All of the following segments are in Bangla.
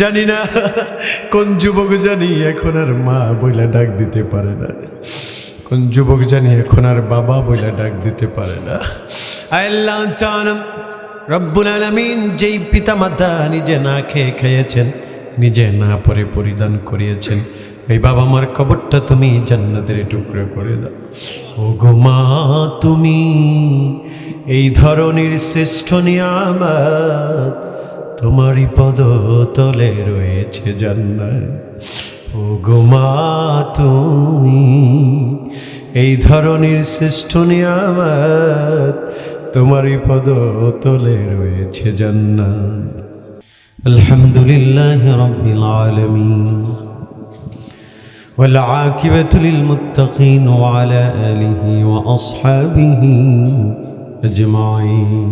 জানি না, কোন যুবক জানি এখন আর মা বইলা ডাক দিতে পারে না। কোন যুবক জানি এখন আর বাবা বইলা ডাক দিতে পারে না। আল্লাহ রব্বুল আলামিন যেই পিতা মাতা নিজে না খেয়ে খেয়েছেন, নিজে না পরে পরিধান করিয়েছেন, এই বাবা মার কবরটা তুমি জান্নাতের টুকরো করে দাও। ও গো মা, তুমি এই ধরনের শ্রেষ্ঠ নিয়ামত তোমারই পদ তলে রয়েছে জান্নাত ও গো মা তুমি এই ধরনের শ্রেষ্ঠ নিয়ামত তোমারই পদ তলে রয়েছে জান্নাত আলহামদুলিল্লাহ রব্বিল আলামিন والعاقبة للمتقين وعلى آله وأصحابه أجمعين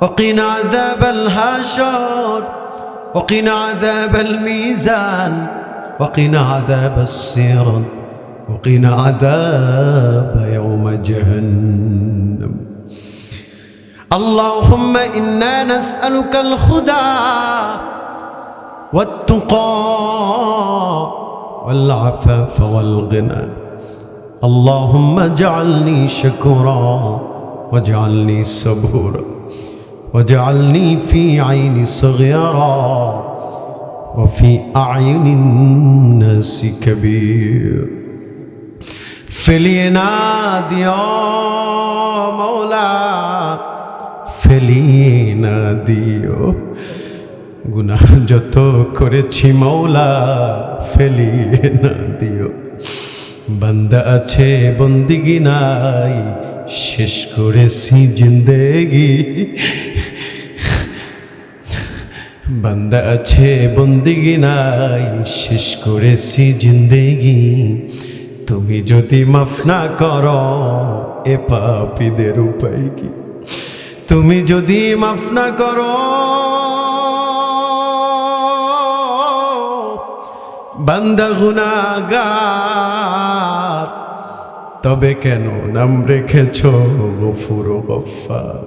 وقنا عذاب الهاشر وقنا عذاب الميزان وقنا عذاب الصراط وقنا عذاب يوم جهنم. اللهم إنا نسألك الهدى والتقى والعفاف والغنى. اللهم اجعلني شكورا واجعلني صبورا. واجعلني في عيني صغيرا وفي أعين الناس كبير فلينا দিও মৌলা ফেলিনা দিও গুনাহ যত করেছি মৌলা ফেলিয়ে না দিও বান্দা আছে বন্দিগি নাই শেষ করেছি জিন্দেগি বান্দা আছে বন্দিগি নাই, শেষ করেছি জিন্দেগি। তুমি যদি মাফ না করো, এ পাপীদের উপায় কি? তুমি যদি মাফ না করো, বান্দা গুনাগার, তবে কেন নাম রেখেছ গফুর গফার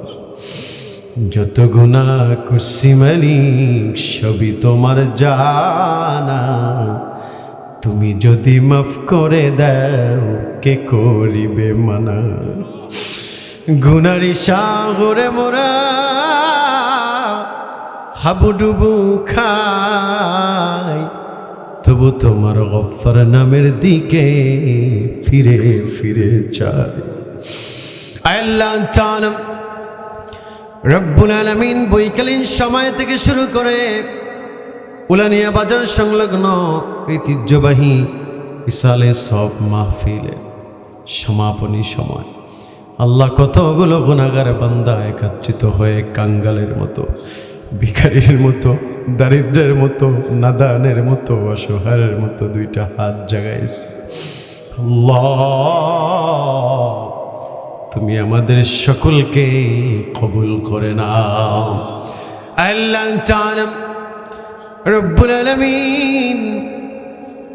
যত গুণা কুসি মালিক সবই তোমার জানা। তুমি যদি মাফ করে দাও, কে করিবে মানা? গুনারি সাগরে মোরা, হাবুডুবু খাই তবু তোমার গফর নামের দিকে ফিরে ফিরে চাই। আল্লাহ রব্বুল আলমিন বৈকালীন সময় থেকে শুরু করে উলানিয়া বাজার সংলগ্ন ঐতিহ্যবাহী ইসালে সব মাহফিলে সমাপনী সময়। আল্লাহ কতগুলো গুণাগার বান্দা একত্রিত হয়ে কাঙ্গালের মতো, ভিখারির মতো, দারিদ্রের মতো, নাদানের মতো, অসহায়ের মতো দুইটা হাত জাগাইছে। আল্লাহ! তুমি আমাদের সকলকে কবুল করে নাও। আল্লাহ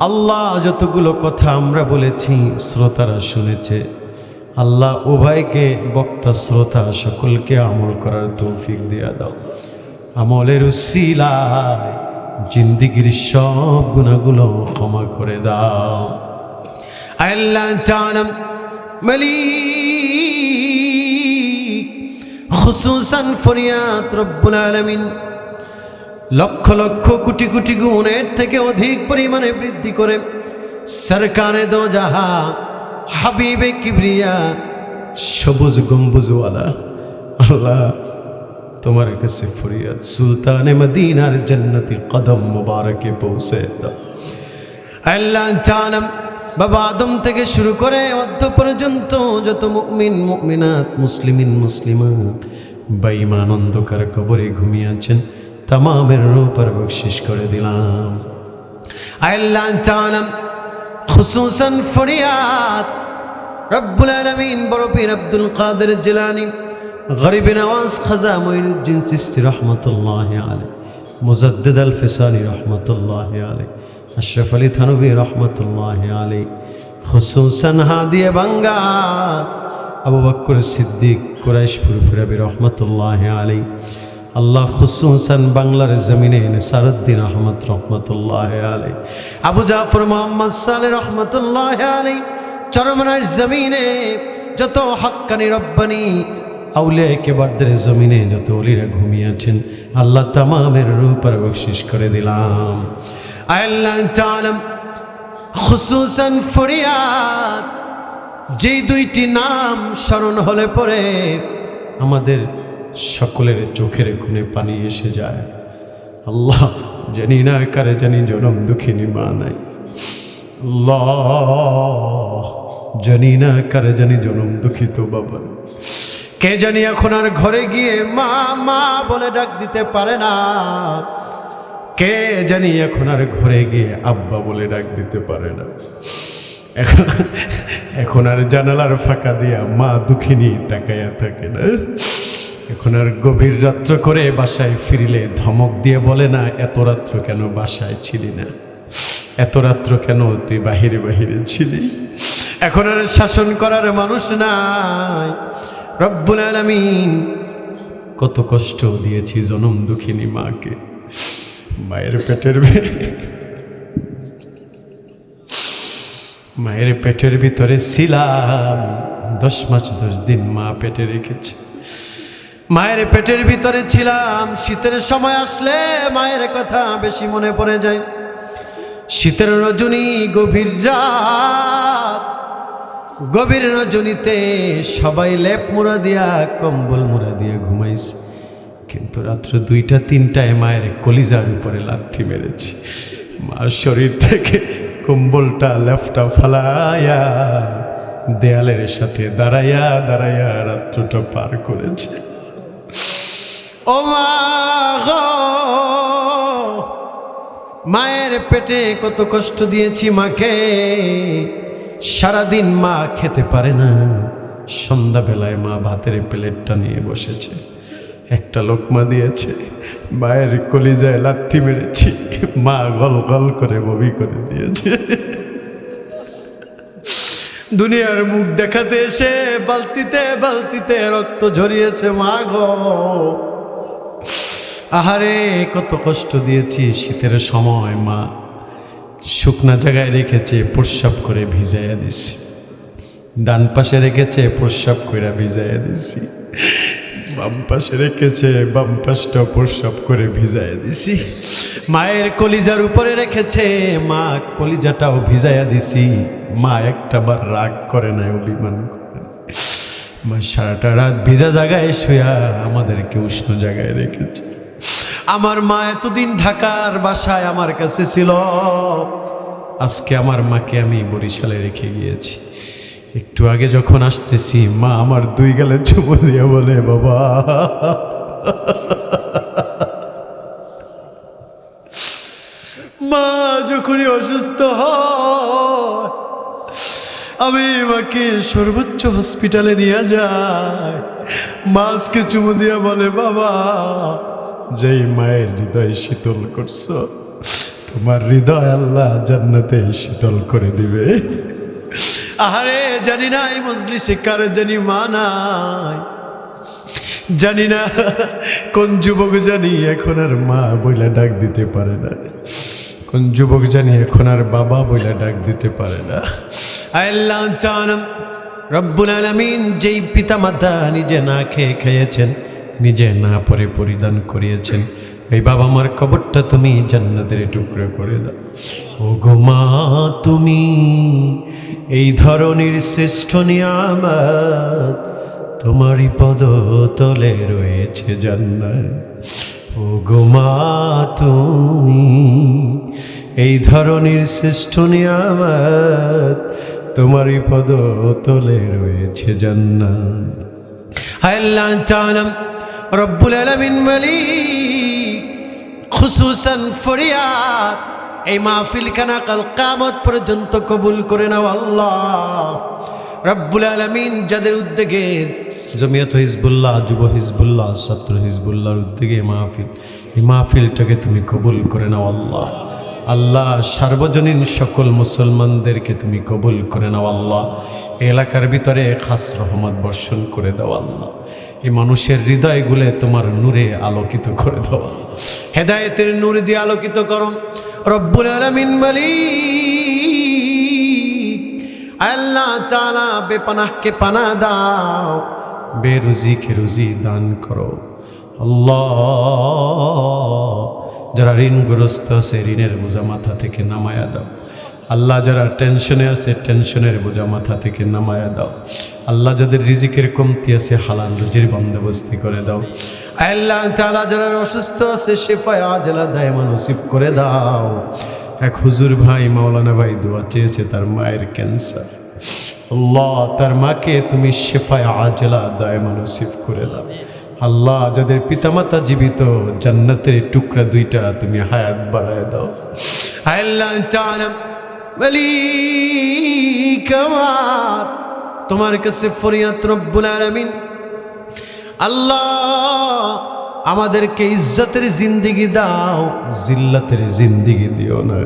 আল্লাহ যতগুলো কথা আমরা বলেছি, শ্রোতারা শুনেছে। আল্লাহ উভয়কে বক্তা, শ্রোতা সকলকে আমল করার তৌফিক দিয়া দাও। আমলের উসিলায় জিন্দিগির সব গুণাগুলো ক্ষমা করে দাও। আল্লাহ মালিক খুসুসান ফরিয়াত রব্বুল আলামিন লক্ষ লক্ষ কোটি কোটি গুণের থেকে অধিক পরিমাণে বৃদ্ধি করে সরকারে দো যাহা হাবিবে কিবরিয়া, সবুজ গম্বুজওয়ালা। আল্লাহ তোমার কাছে ফরিয়াদ, সুলতানে মদিনার জান্নতি কদম মুবারকে পৌঁছে দাও। আল্লাহ তাআলা বাবা আদম থেকে শুরু করে অদ্য পর্যন্ত যত মুমিন, মুমিনাত, মুসলিমিন, মুসলিমাত বেঈমান অন্ধকার কবরে ঘুমিয়ে আছেন, তামামের উপর বকশিস করে দিলাম। আল্লাহ তাআলাম খুসুসান ফরিয়াদ, রব্বুল আলামিন বড় পীর আব্দুল কাদের জিলানী গরিব নওয়াজ খাজা মঈনুদ্দিন চিস্তি রহমতুল্লাহ আলী মুজাদ্দিদ আল ফিসানি রহমতুল্লাহ আলী আশরাফ আলী থানবী রহমতুল্লাহ আলী খুসুসান হাদিয়ে বাঙ্গাল, আবু বক্কর সিদ্দিক কুরাইশপুর ফিরাবি রহমতুল্লাহ আলী আল্লাহ খুসুসান বাংলার জমিনে এনে সারুদ্দিন আহমদ রহমতুল্লাহ আলী আবু জাফর মোহাম্মদ সালে রহমতুল্লাহ আলী চরমনার জমিনে যত হক্কানি রব্বানি আউলে একেবারদের জমিনে যত অলিরা ঘুমিয়েছেন আল্লাহ তামামের রূপার বকশিস করে দিলাম। আল্লাহ তাআলাম খুসুসান ফরিয়াদ, যেই দুইটি নাম স্মরণ হলে পরে আমাদের সকলের চোখের খুনে পানি এসে যায়। আল্লাহ জানি না কারে জানি জনম দুঃখিনী মা নাই জানি না কারে জানি জনম দুঃখিত বাবা। কে জানি এখন আর ঘরে গিয়ে মা মা বলে ডাক দিতে পারে না। কে জানি এখন আর ঘরে গিয়ে আব্বা বলে ডাক দিতে পারে না। এখন আর জানালার ফাঁকা দিয়া মা দুঃখিনী তাকাইয়া থাকে না। এখন আর গভীর রাত্র করে বাসায় ফিরিলে ধমক দিয়ে বলে না, এত রাত্র কেন বাসায় ছিলি না? এত রাত্র কেন তুই বাহিরে বাহিরে ছিলি? এখন আর শাসন করার মানুষ নাই। রব্বুল আলামিন কত কষ্ট দিয়েছি জনম দুঃখিনী মাকে। মায়ের পেটের মায়ের পেটের ভিতরে ছিলাম দশ মাস দশ দিন মা পেটে রেখেছে মায়ের পেটের ভিতরে ছিলাম শীতের সময় আসলে মায়ের কথা বেশি মনে পড়ে যায়। শীতের রজনী গভীর রাত। গভীর রজনীতে সবাই লেপ মুড়া দিয়া, কম্বল মুড়া দিয়া ঘুমাইছে। কিন্তু রাত্র দুইটা তিনটায় মায়ের কলিজার উপরে লাথি মেরেছি। মার শরীর থেকে কম্বলটা লেফটা ফালাইয়া দেয়ালের সাথে দাঁড়াইয়া দাঁড়াইয়া রাত্রটা পার করেছে। ও মা মায়ের পেটে কত কষ্ট দিয়েছি মাকে। সারাদিন মা খেতে পারে না। সন্ধ্যাবেলায় মা ভাতের প্লেটটা নিয়ে বসেছে। একটা লোকমা দিয়েছে, মায়ের কলিজায় লাথি মেরেছি, মা গল গল করে বমি করে দিয়েছে। দুনিয়ার মুখ দেখাতে এসে বালতিতে বালতিতে রক্ত ঝরিয়েছে, মা গো। আহারে, কত কষ্ট দিয়েছি শীতের সময়, মা। শুকনা জায়গায় রেখেছে, প্রস্রাব করে ভিজাইয়া দিছি। ডান পাশে রেখেছে, প্রস্রাব করে ভিজাইয়া দিছি। বাম রেখেছে বাম পাশটা প্রস্রাব করে ভিজাইয়া দিছি। মায়ের কলিজার উপরে রেখেছে, মা কলিজাটাও ভিজাইয়া দিছি। মা একটা বার রাগ করে না অভিমান করে মা সারাটা রাত ভিজা জায়গায় শুয়া আমাদেরকে উষ্ণ জায়গায় রেখেছে। আমার মা এতদিন ঢাকার বাসায় আমার কাছে ছিল। আজকে আমার মাকে আমি বরিশালে রেখে গিয়েছি। একটু আগে যখন আসতেছি, মা আমার দুই গালে চুমু দিয়ে বলে, বাবা। মা যখনই অসুস্থ হয়, আমি মাকে সর্বোচ্চ হসপিটালে নিয়ে যাই। মাসকে চুমু দিয়া বলে, বাবা, যেই মায়ের হৃদয় শীতল করছ, তোমার হৃদয় আল্লাহ জান্নাতে শীতল করে দিবে। আহারে, জানি না এই মজলিসে কার জানি মা নাই। জানি না কোন যুবক জানি এখন আর মা বইলা ডাক দিতে পারে না। কোন যুবক জানি এখন আর বাবা বইলা ডাক দিতে পারে না। আল্লাহ রব্বুল আলামিন যেই পিতা মাতা নিজে না খেয়ে খেয়েছেন, নিজে না পরে পরিধান করিয়েছেন, এই বাবা মার কবরটা তুমি জান্নাতের টুকরো করে দাও। ও গো মা, তুমি এই ধরনের শ্রেষ্ঠ নিয়ামত তোমারই পদ তলে রয়েছে জান্নাত। ও গো মা, তুমি এই ধরনের শ্রেষ্ঠ নিয়ামত তোমারই পদ তলে রয়েছে জান্নাত। আল্লাহ তাআলা রব্বুল আলামিন মালিক। খুসুসান ফরিয়াদ। এই মাহফিল খানা কাল কামত পর্যন্ত কবুল করে নাও আল্লাহ। রব্বুল আলমিন যাদের উদ্যোগে জমিয়ত হিজবুল্লাহ, যুব হিজবুল্লাহ, ছাত্র হিজবুল্লাহর উদ্যোগে মাহফিল, এই মাহফিলটাকে তুমি কবুল করে নাও আল্লাহ। আল্লাহ, সার্বজনীন সকল মুসলমানদেরকে তুমি কবুল করে নাও আল্লাহ। এলাকার ভিতরে খাস রহমত বর্ষণ করে দাও আল্লাহ। এই মানুষের হৃদয়গুলো তোমার নূরে আলোকিত করে দাও। হেদায়েতের নূর দিয়ে আলোকিত করো। রব্বুল আলামিন মালিক, আল্লাহ তাআলা বেপানাহকে পানা দাও, বেরুজিকে রুজি দান করো। আল্লাহ, যারা ঋণগ্রস্ত আছে, ঋণের বোঝা মাথা থেকে নামায়া দাও। আল্লাহ, যারা টেনশনে আছে, টেনশনের বোঝা মাথা থেকে নামায়া দাও। আল্লাহ, যাদের রিজিকের কমতি আছে, হালাল রুজির বন্দোবস্তি করে দাও। আল্লাহ তালা যারা অসুস্থ আছে শেফায় আজলা দায় মানসিব করে দাও। এক হুজুর ভাই মাওলানা ভাই দোয়া চেয়েছে, তার মায়ের ক্যান্সার। আল্লাহ, তার মাকে তুমি শেফায় আজলা দায় মানসিব করে দাও। আল্লাহ, যাদের পিতামাতা জীবিত, জান্নাতের টুকরা দুইটা তুমি হায়াত বাড়ায় দাও। আল্লাহ তাআলা মালিক আমার তোমার কাছে ফরিয়াদ রব্বুল আলামিন আল্লাহ, আমাদেরকে ইজ্জতের জিন্দিগি দাও, জিল্লাতের জিন্দিগি দিও না।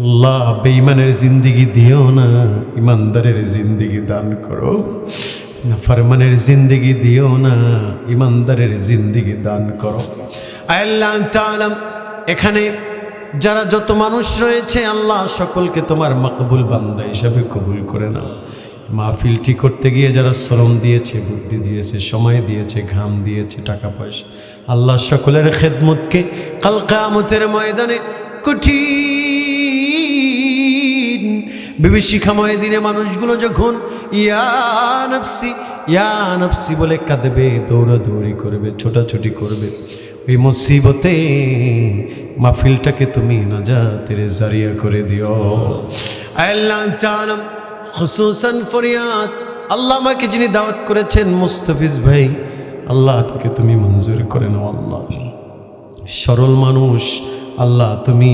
আল্লাহ, বেঈমানের জিন্দিগি দিও না, ইমানদারের জিন্দিগি দান করো। ফরমানের জিন্দিগি দিও না, ইমানদারের জিন্দিগি দান করো। আল্লাহ এখানে যারা যত মানুষ রয়েছে, আল্লাহ সকলকে তোমার মকবুল বান্দা হিসাবে কবুল করে নাও। মাহফিলটি করতে গিয়ে যারা শ্রম দিয়েছে, বুদ্ধি দিয়েছে, সময় দিয়েছে, ঘাম দিয়েছে, টাকা পয়সা, আল্লাহ সকলের খেদমতকে কাল কামতের ময়দানে কঠিন বিভীষিকাময় দিনে মানুষগুলো যখন ইয়া নফসি ইয়া নফসি বলে কাঁদবে, দৌড়াদৌড়ি করবে, ছোটাছুটি করবে, ওই মুসিবতে মাহফিলটাকে তুমি নাজাতের জারিয়া করে দিও। আল্লাহ চালাম খুসুসান ফরিয়াদ, আল্লাহ আমাকে যিনি দাওয়াত করেছেন, মুস্তফিজ ভাই, আল্লাহ তোকে তুমি মঞ্জুর করে নাও, আল্লাহ। সরল মানুষ, আল্লাহ তুমি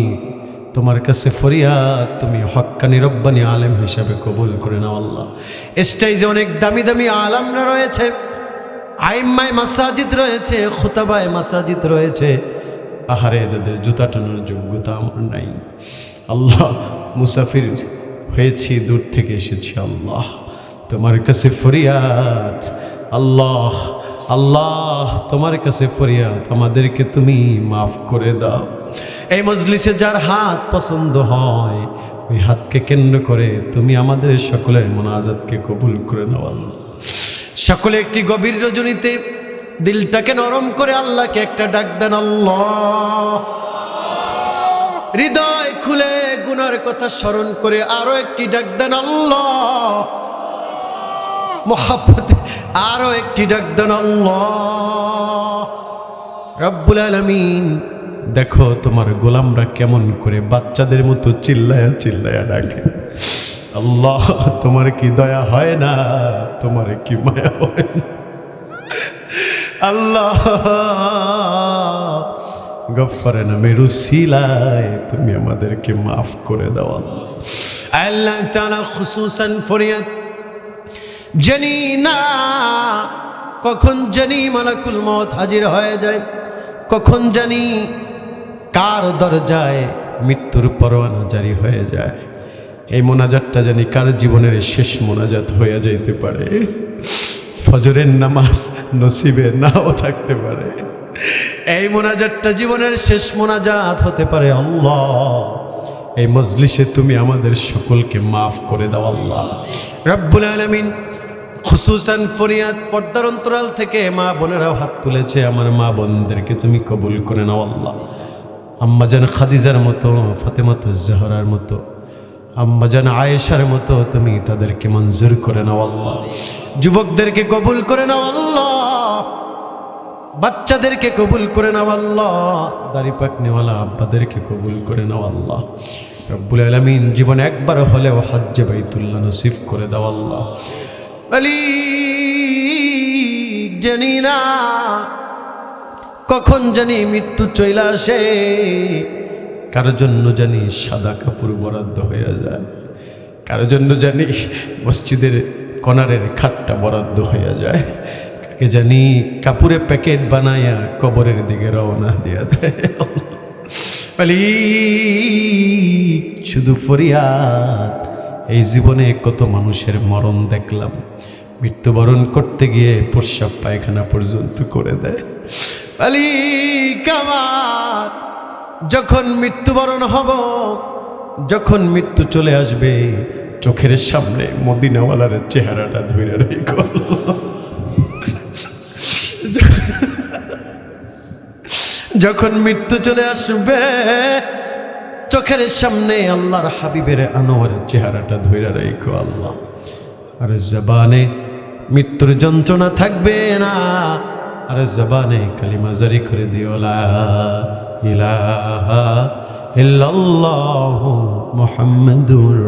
তোমার কাছে ফরিয়াদ, তুমি হক্কানি রব্বানি আলেম হিসাবে কবুল করে নাও, আল্লাহ। স্টেজে অনেক দামি দামি আলামরা রয়েছে, আইম্মায় মাসাজিদ রয়েছে, খুতাবায় মাসাজিদ রয়েছে। আহারে, যাদের জুতা টানার যোগ্যতা আমার নাই। আল্লাহ, মুসাফির হয়েছি, দূর থেকে এসেছি আল্লাহ। তোমার কাছে ফরিয়াদ। আল্লাহ আল্লাহ, তোমার কাছে ফরিয়াদ। আমাদেরকে তুমি মাফ করে দাও। এই মজলিসে যার হাত পছন্দ হয়, ওই হাতকে কেন্দ্র করে তুমি আমাদের সকলের মোনাজাতকে কবুল করে নাও আল্লাহ। সকলে একটি গভীর রজনীতে দিলটাকে নরম করে আল্লাহকে একটা ডাক দেন আল্লাহ। হৃদয় খুলে গুনার কথা স্মরণ করে আরও একটি ডাক দেন আল্লাহ। আরও একটি ডাক দেন আল্লাহ। রব্বুল আলমিন, দেখো তোমার গোলামরা কেমন করে বাচ্চাদের মতো চিল্লায়া চিল্লায়া ডাকে। আল্লাহ, তোমার কি দয়া হয় না? তোমার কি মায়া হয় না? আল্লাহ। গফারে নামের উসিলায় তুমি আমাদেরকে মাফ করে দাও আল্লাহ। তাআলা খুসুসান ফরিয়াদ, জানি না কখন জানি মালাকুল মত হাজির হয়ে যায়, কখন জানি কার দরজায় মৃত্যুর পরোয়ানা জারি হয়ে যায়। এই মোনাজাতটা জানি কার জীবনের শেষ মোনাজাত হয়ে যাইতে পারে? ফজরের নামাজ নসিবে নাও থাকতে পারে। এই মোনাজাতটা জীবনের শেষ মোনাজাত হতে পারে আল্লাহ। এই মজলিসে তুমি আমাদের সকলকে মাফ করে দাও আল্লাহ। রব্বুল আলমিন খুসুসান ফরিয়াদ পর্দার অন্তরাল থেকে মা বোনেরাও হাত তুলেছে, আমার মা বোনদেরকে তুমি কবুল করে নাও আল্লাহ। আম্মাজান খাদিজার মতো, ফাতেমাত জাহরার মতো আম্মাজান আয়েশার মতো তুমি তাদেরকে মঞ্জুর করে নাও আল্লাহ। যুবকদেরকে কবুল করে নাও আল্লাহ। বাচ্চাদেরকে কবুল করে নাও আল্লাহ। দাড়ি পাকনেওয়ালা আব্বাদেরকে কবুল করে নাও আল্লাহ। রব্বুল আলমিন জীবন একবার হলেও হজ্জে বাইতুল্লাহ নসিফ করে দাও আল্লাহ। আলী জানি না কখন জানি মৃত্যু চইলা আসে? কারোর জন্য জানি সাদা কাপড় বরাদ্দ হয়ে যায়? কারোর জন্য জানি মসজিদের কনারের খাটটা বরাদ্দ হয়ে যায়? কাকে জানি কাপড়ে প্যাকেট বানায়া কবরের দিকে রওনা দিয়া দেয় শুধু ফরিয়াদ। এই জীবনে কত মানুষের মরণ দেখলাম। মৃত্যুবরণ করতে গিয়ে প্রস্রাব পায়খানা পর্যন্ত করে দেয়। আমার, যখন মৃত্যুবরণ হব, যখন মৃত্যু চলে আসবে, চোখের সামনে মদিনাওয়ালার চেহারাটা ধরে রেখো যখন মৃত্যু চলে আসবে, চোখের সামনে আল্লাহর হাবিবের আনোয়ারের চেহারাটা ধরে রেখো আল্লাহ। আর জবানে মৃত্যুর যন্ত্রণা থাকবে না, আর জবানে কালিমা জারি করে দিও, লা ইলাহা ইল্লাল্লাহু মুহাম্মাদুর